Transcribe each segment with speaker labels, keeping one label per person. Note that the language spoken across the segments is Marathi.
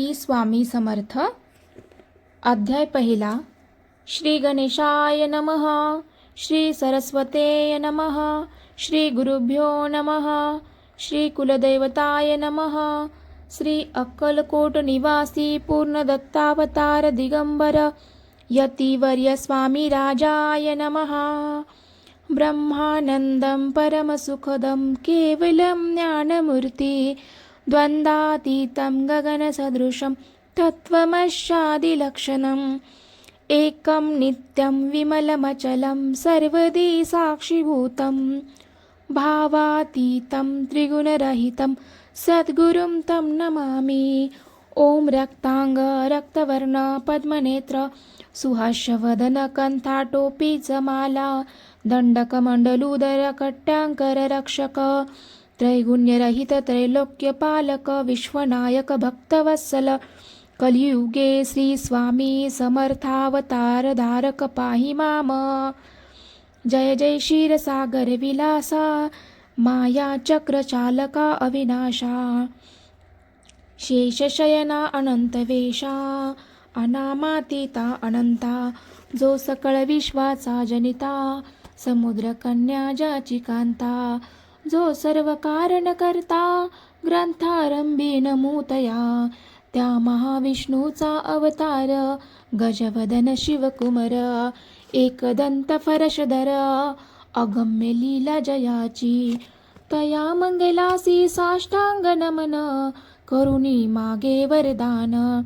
Speaker 1: श्री स्वामी समर्थ. अध्याय पहिला. श्री गणेशाय नमः. श्री सरस्वतेय नमः. श्री गुरुभ्यो नमः. श्री कुलदैवताय नमः. श्री अक्कलकोट निवासी पूर्णदत्तावतार दिगंबर. यतिवर्य स्वामी राजाय नमः. ब्रह्मानन्दं परमसुखदं केवलं ज्ञानमूर्ती. द्वन्द्वातीतं गगनसदृशं तत्त्वमशादिलक्षणम्। एकं नित्यं विमलमचलं सर्वदी साक्षिभूतं। भावातीतं त्रिगुणरहितं सद्गुरुं तं नमामि। ॐ रक्ताङ्ग रक्तवर्ण पद्मनेत्र सुहास्यवदन कण्ठाटोपी च माला दण्डकमण्डलूदरकट्याङ्कररक्षक त्रैगुण्यरहित त्रैलोक्यपालक विश्वनायक भक्तवत्सल कलियुगे श्री स्वामी समर्थावतार धारक पाहि माम जय जय क्षीरसागर विलासा माया चक्रचालका अविनाशा। शेषशयना अनंतवेशा अनामातीता अनंता। जो सकळ विश्वाचा जनिता समुद्रकन्या जाची कांता जो सर्व कारण करता ग्रंथारंभी नमूतया त्या महाविष्णूचा अवतार गजवदन शिवकुमार एकदंत फरशधर अगम्य लीला जयाची. तया मंगलासी साष्टांग नमन करुणी मागे वरदान.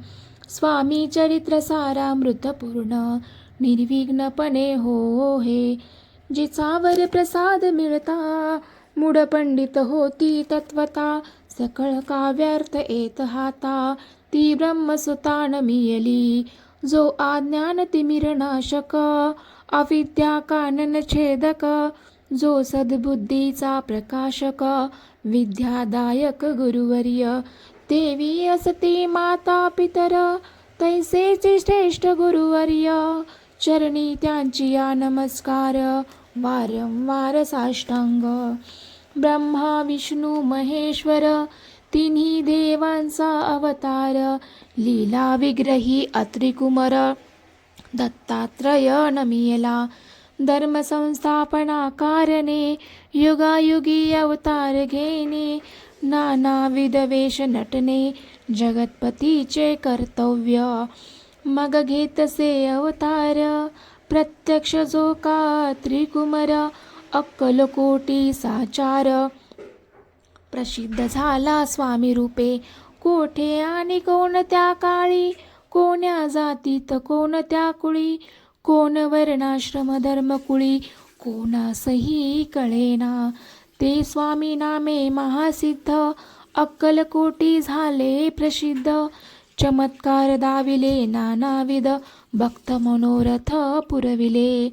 Speaker 1: स्वामी चरित्र सारा मृतपूर्ण निर्विघ्नपणे हो, हो हे जिचावर प्रसाद मिळता मूढ पंडित होती तत्वता सकळ काव्यार्थ येत हाता. ती ब्रह्मसुतान मियली जो आज्ञान तिमिरनाशक अविद्या कानन छेदक जो सद्बुद्धीचा प्रकाशक विद्यादायक गुरुवर्य. देवी असती माता पितर तैसेचे श्रेष्ठ गुरुवर्य. चरणी त्यांची या नमस्कार वारंवार साष्टांग. ब्रह्मा विष्णू महेश्वर तिन्ही देवांचा अवतार लीला विग्रही अत्रिकुमर दत्तात्रय नमियला धर्म संस्थापना कारणे युगायुगी अवतार घेणे नानाविध वेश नटने जगतपतीचे कर्तव्य. मग घेतसे अवतार प्रत्यक्ष जो का त्रिकुमर अक्कलकोटी साचार. प्रसिद्ध झाला स्वामी रूपे. कोठे आणि कोणत्या काळी? कोण्या जातीत कोणत्या कुळी? कोण वर्णाश्रम धर्मकुळी कोणासही कळेना. ते स्वामी नामे महासिद्ध. अक्कलकोटी झाले प्रसिद्ध. चमत्कार दाविले नानाविध. भक्त मनोरथ पुरविले.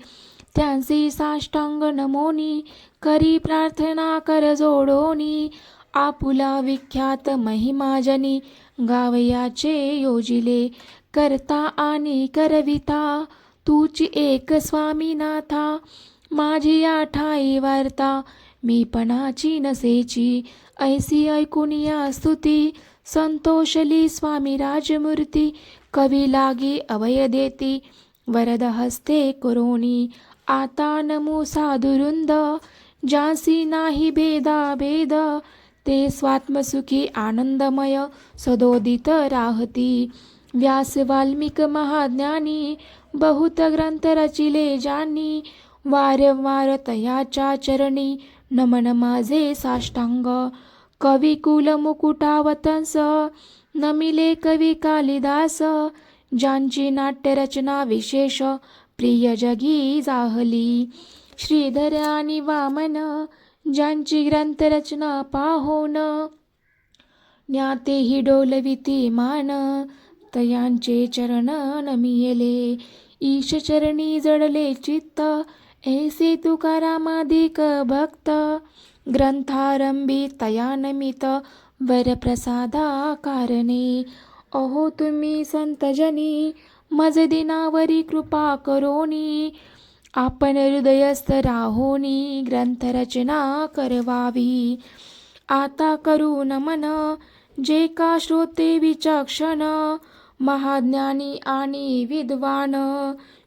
Speaker 1: त्यांची साष्टांग नमोनी करी प्रार्थना कर जोडोनी आपुला विख्यात महिमाजनी गावयाचे योजिले करता आणि करविता तूची एक स्वामीनाथा माझी आठाई वार्ता मी पणाची नसेची ऐसी ऐकून या स्तुती संतोषली स्वामी राजमूर्ती कवी लागी अवय देती वरद हस्ते कुरोनी आता नमो साधुरुंद जासी नाही भेदा भेद ते स्वात्मसुखी आनंदमय सदोदित राहती. व्यास वाल्मिक महाज्ञानी बहुत ग्रंथ रचिले जानी वारंवार तयाच्या चरणी नमन माझे साष्टांग. कवी कुल मुकुटावतंस नमिले कवी कालिदास ज्यांची नाट्यरचना विशेष प्रिय जगी जाहली श्रीधर आणि वामन ज्यांची ग्रंथरचना पाहोन. ज्ञातेही डोलविते मान तयांचे चरण नमियले. ईश चरणी जडले चित्त ऐसे तुकारामाधिक भक्त. ग्रंथारंभी तया नमित वरप्रसादा कारणे अहो तुम्ही संतजनी मज दिनावरी कृपा करोनी. आपण हृदयस्थ राहोनी ग्रंथरचना करवावी. आता करू नमन जे का श्रोते विचक्षण महाज्ञानी आणि विद्वान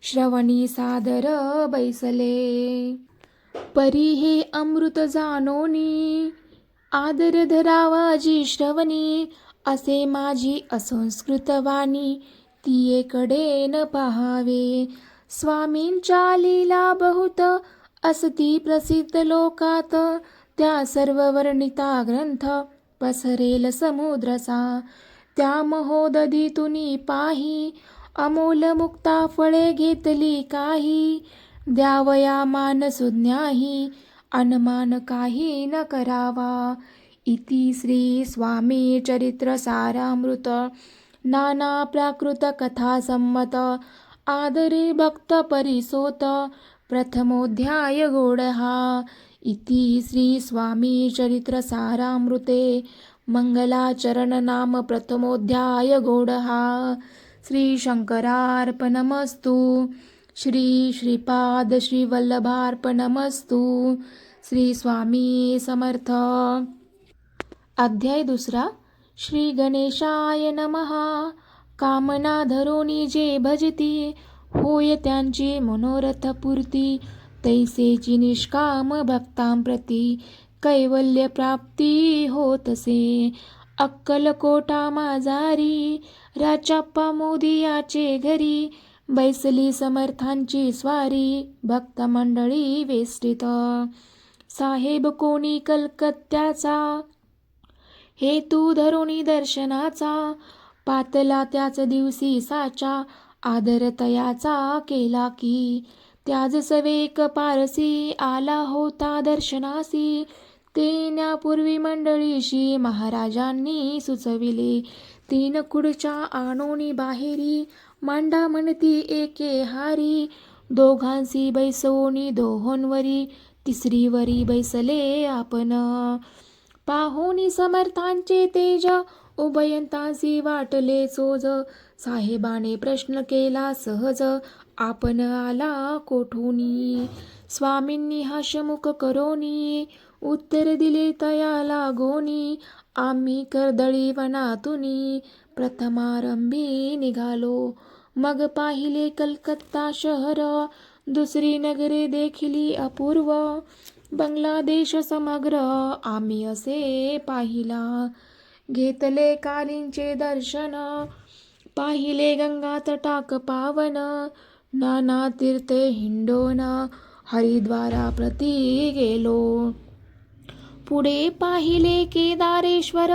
Speaker 1: श्रवणी सादर बैसले. परी हे अमृत जानोनी आदर धरावाजी श्रवणी असे माझी असंस्कृतवाणी तियेकडे न पहावे. स्वामींच्या लीला बहुत असती प्रसिद्ध लोकात. त्या सर्व वर्णिता ग्रंथ पसरेल समुद्रसा त्या महोदधीतुनी पाही अमोल मुक्ता फळे घेतली काही. द्यावया मान सुज्ञाही अनमान काही न करावा. इति श्री स्वामी चरित्र सारामृत. नाना प्राकृत कथा संमत आदरे भक्त परिसोत प्रथमोध्याय गोडहा इति श्री स्वामी चरित्र सारामृते मंगलाचरण नाम प्रथमोध्याय गोडहा श्री शंकरार्पणमस्तु श्री श्रीपाद श्री वल्लभार्पणमस्तु श्री स्वामी समर्थ। अध्याय दुसरा। श्री गणेशाय नमः. कामना धरोनी जे भजती होय त्यांची मनोरथ पूर्ती तैसेची निष्काम भक्तांप्रती कैवल्य प्राप्ती होतसे. अक्कलकोटा माझारी राचाप्पा मोदी याचे घरी बैसली समर्थांची स्वारी भक्त मंडळी वेष्टित. साहेब कोणी कलकत्त्याचा हेतू धरुणी दर्शनाचा पातला त्याच दिवशी साचा आदरतयाचा केला की त्याज सवेक पारसी आला होता दर्शनासी तेण्यापूर्वी मंडळीशी महाराजांनी सुचविले तीन कुडच्या आणोनी बाहेरी मांडा म्हणती एके हारी दोघांसी बैसवणी दोहोंवरी तिसरीवरी बैसले आपण. पाहुनी समर्थांचे तेज उभयंतासी वाटले चोज साहेबाने प्रश्न केला सहज आपण आला कोठूनी? स्वामींनी हाशमुख करोनी? उत्तर दिले तया लागोनी? आम्ही कर्दळी वनातुनी? प्रथमारंभी निघालो. मग पाहिले कलकत्ता शहर दुसरी नगरे देखिली अपूर्व. बांगलादेश समग्र आम्ही असे पाहिला. घेतले कालींचे दर्शन पाहिले गंगा तटाक पावन नाना तीर्थे हिंडोन हरिद्वारा प्रती गेलो. पुढे पाहिले केदारेश्वर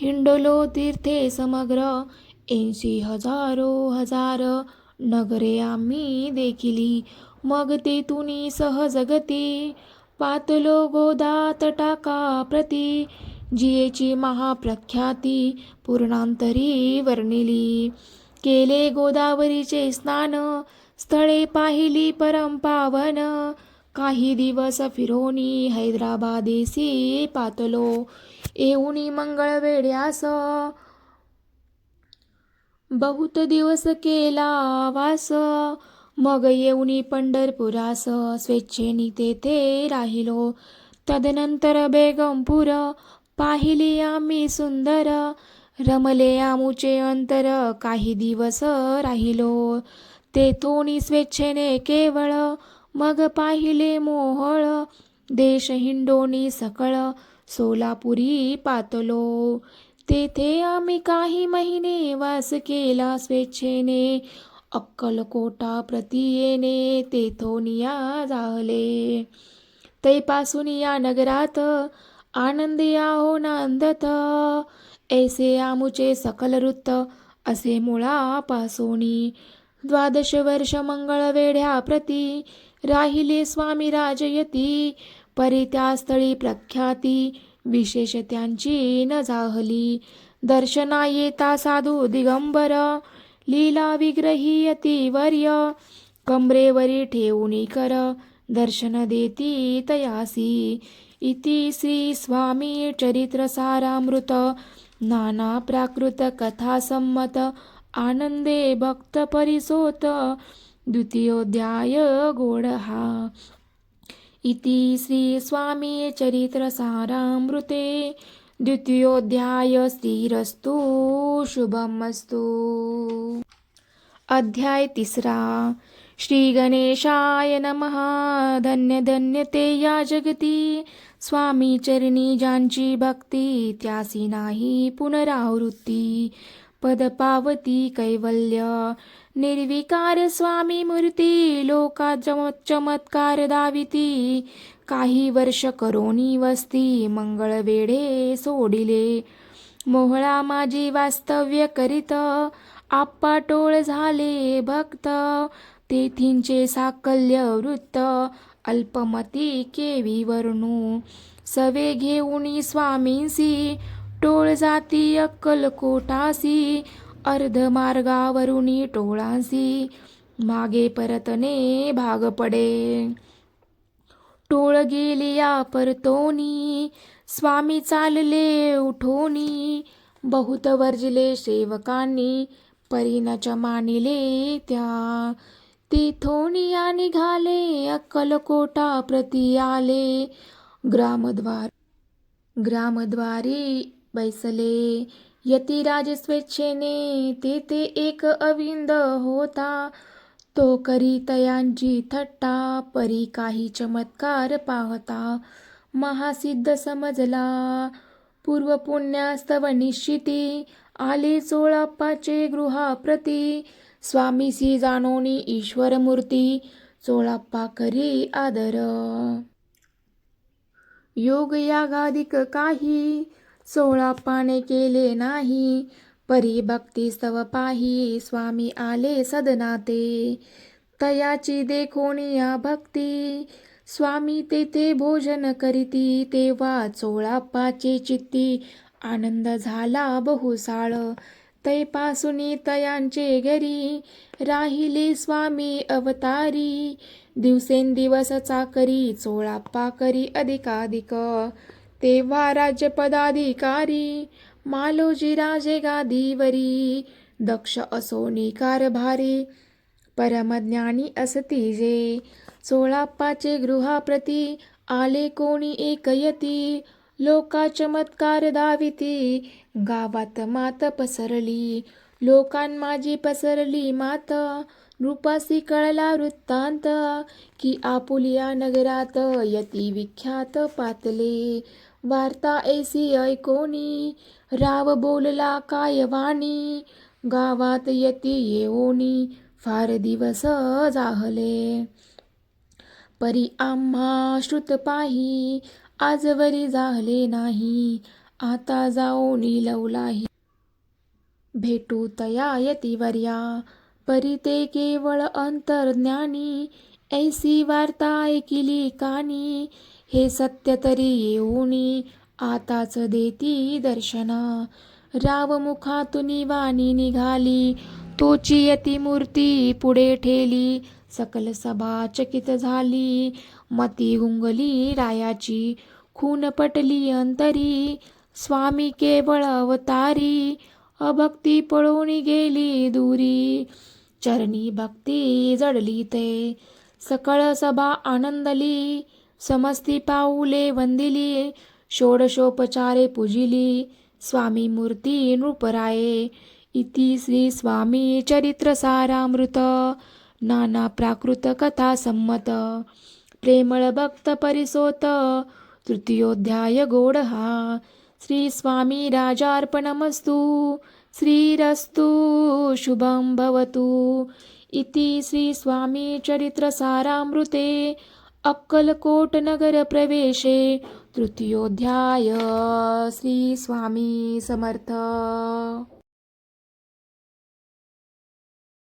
Speaker 1: हिंडलो तीर्थे समग्र ऐंशी हजारो हजार नगरे आम्ही देखिली. मग तेथुनी सहजगती पातलो गोदा तटाका प्रती जियेची महाप्रख्याती पूर्णांतरी वर्णिली. केले गोदावरीचे स्नान स्थळे पाहिली परंपावन काही दिवस फिरोनी हैदराबादेसी पातलो. येऊनी मंगळ वेड्यास बहुत दिवस केला वास मग येऊनी पंढरपुरास स्वेच्छेनी तेथे राहिलो. तदनंतर बेगमपूर पाहिली आम्ही सुंदर रमले आमुचे अंतर काही दिवस राहिलो. तेथोनी स्वेच्छेने केवळ मग पाहिले मोहळ देश हिंडोनी सकळ सोलापुरी पातलो. तेथे आम्ही काही महिने वास केला स्वेच्छेने अक्कलकोटा प्रती येणे तेथोनिया जाहले. तैपासून या नगरात आनंदी आहो नांदत. ऐसे आमुचे सकल वृत्त असे मुळापासोनी. द्वादश वर्ष मंगळ वेढ्या प्रती राहिले स्वामी राजयती. परी त्या स्थळी प्रख्याती विशेष त्यांची न जाहली. दर्शना येता साधू दिगंबर लीला विग्रही यतिवर्य कमरेवरी ठेवणी कर। दर्शन देती तयासी। इति श्री स्वामी चरित्र सारामृत नाना प्राकृत कथा संमत आनंदे भक्त परिसोत। द्वितीयोध्याय गोडहा। इति श्री स्वामी चरित्र सारामृते द्वितीयोध्याय श्रीरस्तु शुभमस्तु। अध्याय तिसरा। श्री गणेशाय नमः। धन्य धन्य ते या जगती। स्वामी चरणी ज्यांची भक्ती त्यासी नाही पुनरावृत्ती। पद पावती कैवल्य। निर्विकार स्वामी मूर्ती। लोका चम चमत्कार दाविती। काही वर्ष करोनी वस्ती मंगळ वेढे सोडिले. मोहळा माझी वास्तव्य करीत आप्पा टोळ झाले भक्त. तेथींचे साकल्य वृत्त अल्पमती केवी वर्णू. सवे घेऊनी स्वामींसी टोळ जाती अक्कलकोटासी अर्धमार्गावरुनी टोळांसी मागे परतने भाग पडे. टोळ गेलिया परतोनी स्वामी चालले उठोनी. बहुत वर्जले सेवकांनी. परीनाच्या मानिले त्या. तिथोनिया निघाले अक्कलकोटा प्रती आले. ग्रामद्वार ग्रामद्वारी बैसले. यतिराज स्वेच्छेने तेथे एक अविंद होता. तो करीतयांची थट्टा परी काही चमत्कार पाहता. महासिद्ध समजला. पूर्व पुण्यास्तव निश्चिती आले चोळाप्पाचे गृहाप्रती. स्वामीसी जाणोनी ईश्वर मूर्ती चोळाप्पा करी आदर. योग यागादिक काही चोळाप्पाने केले नाही. परी भक्ती सव पाही स्वामी आले सदनाते। तयाची देखोनिया भक्ती। स्वामी तेथे भोजन करीती तेव्हा चोळाप्पाचे चित्ती आनंद झाला बहुसाळ। तैपासुनी तयांचे घरी राहिले स्वामी अवतारी। दिवसेंदिवस चाकरी चोळाप्पा करी अधिकाधिक। तेव्हा राज्यपदाधिकारी मालोजी राजे गादीवरी दक्ष असोनी कारभारी परमज्ञानी असती जे. सोळाप्पाचे गृहाप्रती आले कोणी एकयती लोका चमत्कार दाविती गावात मात पसरली लोकां माझी पसरली मात. नृपासी कळला वृत्तांत की आपुलिया नगरात यती विख्यात पातले. वार्ता ऐसी ऐकोनी राव बोलला काय वाणी गावात यती येऊनी फार दिवस जाहले. परी आम्हा श्रुत पाही आजवरी जाहले नाही आता जाऊन लवलाही भेटू तया यतिवर्या परी ते केवळ अंतर्ज्ञानी ऐसी वार्ता ऐकिली कानी हे सत्य तरी येऊनी आताच देती दर्शना. राव मुखातुनी वाणी निघाली तोची यती मूर्ती पुढे ठेली सकल सभा चकित झाली मती गुंगली रायाची खून पटली अंतरी स्वामी केवळ अवतारी अभक्ती पळून गेली दुरी. चरणी भक्ती जडली ते सकळ सभा आनंदली समस्ती पाऊले वंदिली षोडशोपचारे पूजिली स्वामी मूर्ती नृपराये इति श्री स्वामी चरित्र सारामृत नाना प्राकृत कथा संमत प्रेमळ भक्त परिसोत तृतीयोध्याय गोड हा श्री स्वामी राजार्पणमस्तु श्रीरस्तु शुभं भवतु इति श्री स्वामी चरित्र सारामृते अक्कलकोटनगरप्रवेशे तृतीयोध्याय श्री स्वामी समर्थ।